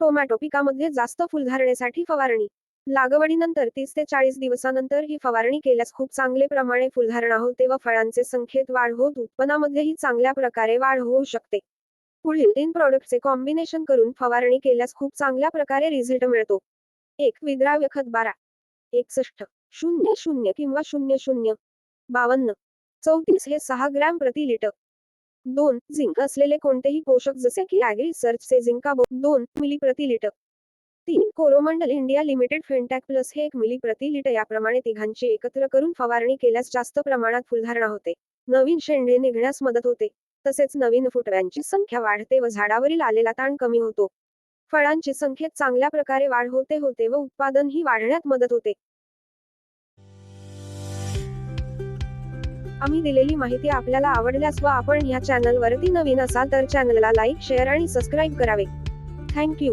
Tomato पिकामध्ये जास्त फुलधारणेसाठी फवारणी. लागवडीनंतर तीस ते चाळीस दिवसानंतर ही फवारणी केल्यास खूप चांगले प्रमाणे फुलधारणा होते व फळांचे संख्येत वाढ होत उत्पन्नामध्येही चांगल्या प्रकारे वाढ होऊ शकते. पुढील तीन प्रॉडक्टचे कॉम्बिनेशन करून फवारणी केल्यास खूप चांगल्या प्रकारे रिझल्ट मिळतो. एक विद्राव्य खत बारा. एकसष्ट शून्य शून्य किंवा शून्य शून्य. बावन्न. चौतीस हे सहा ग्रॅम प्रति लिटर. दोन झिंक असलेले कोणतेही पोषक जसे की ॲग्री सर्चचे झिंकाबो दोन मिली प्रति लिटर. तीन Coromandel India limited Fentac plus हे एक मिली प्रति लिटर याप्रमाणे तिघांची एकत्र करून फवारणी केल्यास जास्त प्रमाणात फुलधारणा होते. नवीन शेंडे निघण्यास मदत होते. तसेच नवीन फुटव्यांची संख्या वाढते व झाडावरील आलेला ताण कमी होतो. फळांची संख्येत चांगल्या प्रकारे वाढ होते होते व उत्पादनही वाढण्यात मदत होते. आम्ही दिलेली माहिती आपल्याला आवडल्यास व आपण ह्या चॅनल वरती नवीन असाल तर चॅनलला लाईक शेअर आणि सबस्क्राईब करावे. Thank you